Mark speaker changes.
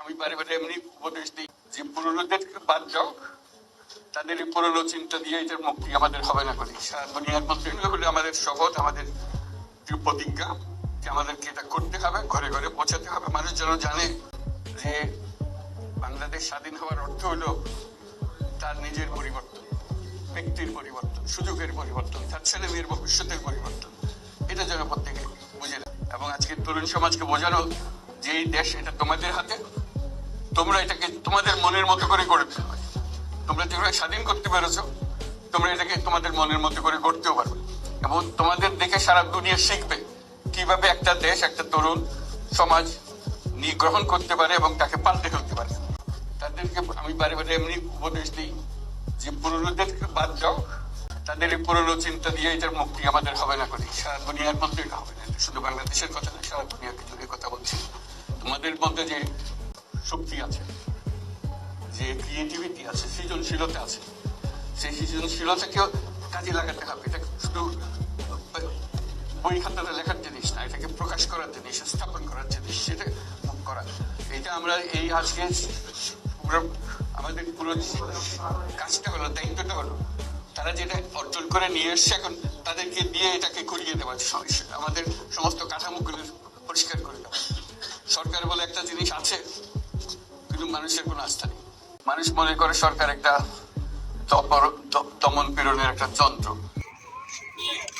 Speaker 1: আমি বারে বারে এমনি উপদেশ দিই যে পুরনোদেরকে বাদ যাও তাদের এই চিন্তা দিয়ে এটার মুক্তি আমাদের হবে না করি। সারা দুনিয়ার মধ্যে হলো আমাদের শপথ, আমাদের প্রতিজ্ঞা যে আমাদেরকে এটা করতে হবে, ঘরে ঘরে পৌঁছাতে হবে। মানুষ যেন জানে যে বাংলাদেশ স্বাধীন হওয়ার অর্থ হলো তার নিজের পরিবর্তন, ব্যক্তির পরিবর্তন, সুযোগের পরিবর্তন, তার ছেলে মেয়ের ভবিষ্যতের পরিবর্তন। এটা যেন প্রত্যেকে বুঝে। এবং আজকে তরুণ সমাজকে বোঝানো যে দেশ এটা তোমাদের হাতে, তোমরা এটাকে তোমাদের মনের মতো করে গড়ে ফেলবে তোমরা যেভাবে স্বাধীন করতে পেরেছ, তোমরা এটাকে তোমাদের মনের মতো করে গড়তেও পারবে। এবং তোমাদের দেখে সারা দুনিয়া শিখবে কীভাবে একটা দেশ, একটা তরুণ সমাজ নিয়ে গ্রহণ করতে পারে এবং তাকে পাল্টে ফেলতে পারে। তাদেরকে আমি বারে বারে এমনি উপদেশ দিই যে পুরনোদেরকে বাদ যাও তাদের এই পুরনো চিন্তা দিয়ে এটার মুক্তি আমাদের হবে না করি সারা দুনিয়ার মধ্যে এটা হবে না। শুধু বাংলাদেশের কথা না, সারা তোমাদের মধ্যে যে শক্তি আছে, যে ক্রিয়েটিভিটি আছে, সৃজনশীলতা আছে, সেই সৃজনশীলতাকেও কাজে লাগাতে হবে। এটা শুধু বই খাতাতে লেখার জিনিস না, এটাকে প্রকাশ করার জিনিস, স্থাপন করার জিনিস, সেটা করা। এটা আমরা এই আজকে আমাদের পুরো কাজটা হলো, দায়িত্বটা হলো, তারা যেটা অর্জন করে নিয়ে এসছে এখন, তাদেরকে দিয়ে এটাকে করিয়ে দেওয়া আমাদের সমস্ত কাঠামোগুলো মানুষের কোনো আস্থা নেই। মানুষ মনে করে সরকার একটা দমন পীড়নের একটা যন্ত্র।